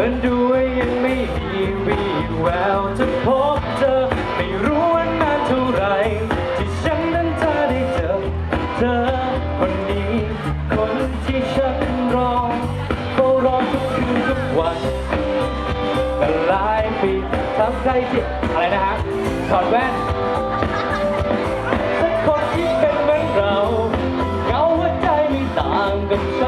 มันดูว่ยังไม่มีวี่แววจะพบเธอ ไม่รู้ว่านานเท่าไร ที่ฉันนั้นจะได้เจอ เธอคนนี้ คนที่ฉันรอเฝ้ารอทุกคืนทุกวันเป็หลายปีทำใจที่อะไรนะฮะถอดแว่นสักคนที่เป็นเหมือนเราเงาหัวใจไม่ต่างกับฉัน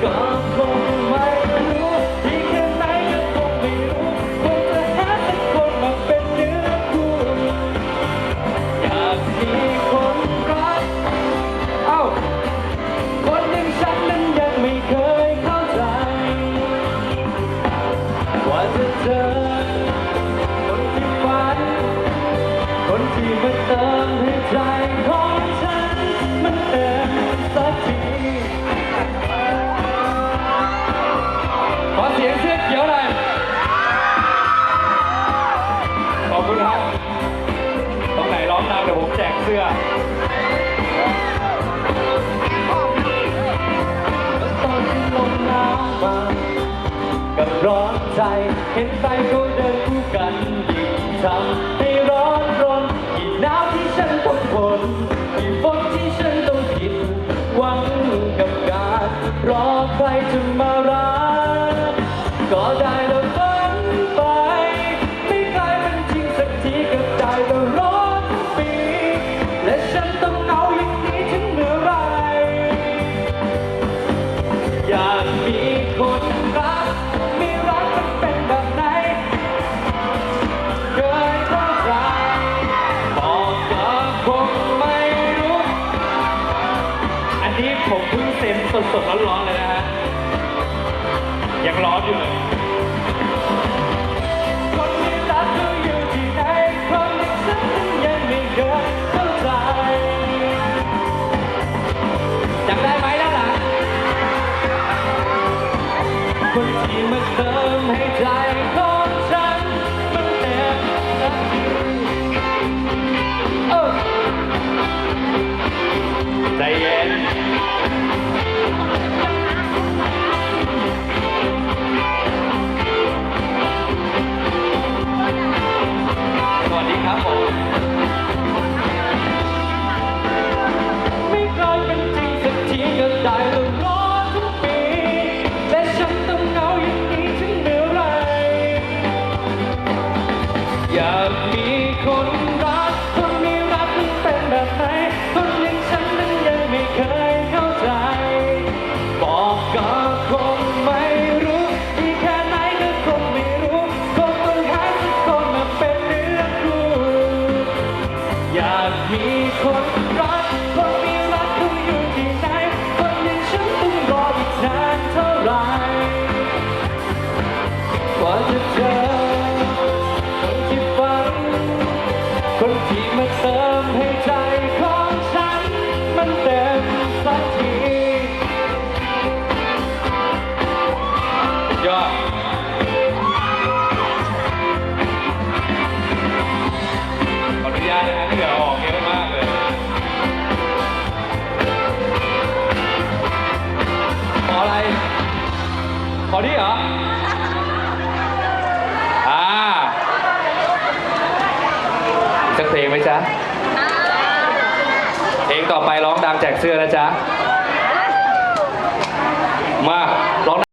คนที่ฝันคนที่มาเติมให้ใจ ห็นใจเขาเดินคู่กันยิ่งทำให้ร้อนรนยิ่งหนาวที่ฉันต้องทนยิ่งฝนที่ฉันต้องผิดหวังกับการรอใครจะมารักก็ได้แต่ฝันไป ไม่กลายเป็นจริงสักทีก็ได้แต่รอทุกปีและฉันต้อง นนี้ผมเพิ่งเซ็นสดๆร้อนๆเลยนะฮะ ยังร้อนอยู่เลยคนที่รักเธออยู่ที่ไหนคนที่ฉันนั้นยังไม่เคยเข้าใจจำได้ไหมด้านหลังคนที่มาเติมให้ใจขอ อยากมีคนรักคนมีรักมันเป็นแบบไหนคนอย่างฉันนั้นยังไม่เคยเข้าใจ บอกก็คงไม่รู้อีกแค่ไหนก็คงไม่รู้คงต้องหาสักคนมาเป็นเนื้อคู่อยากมีคน ออะไร ขอนี่เหรอ อ่าอีกสักเพลงไหมจ๊ะ เพลงต่อไปร้องดังแจกเสื้อนะจ๊ะ มาร้อง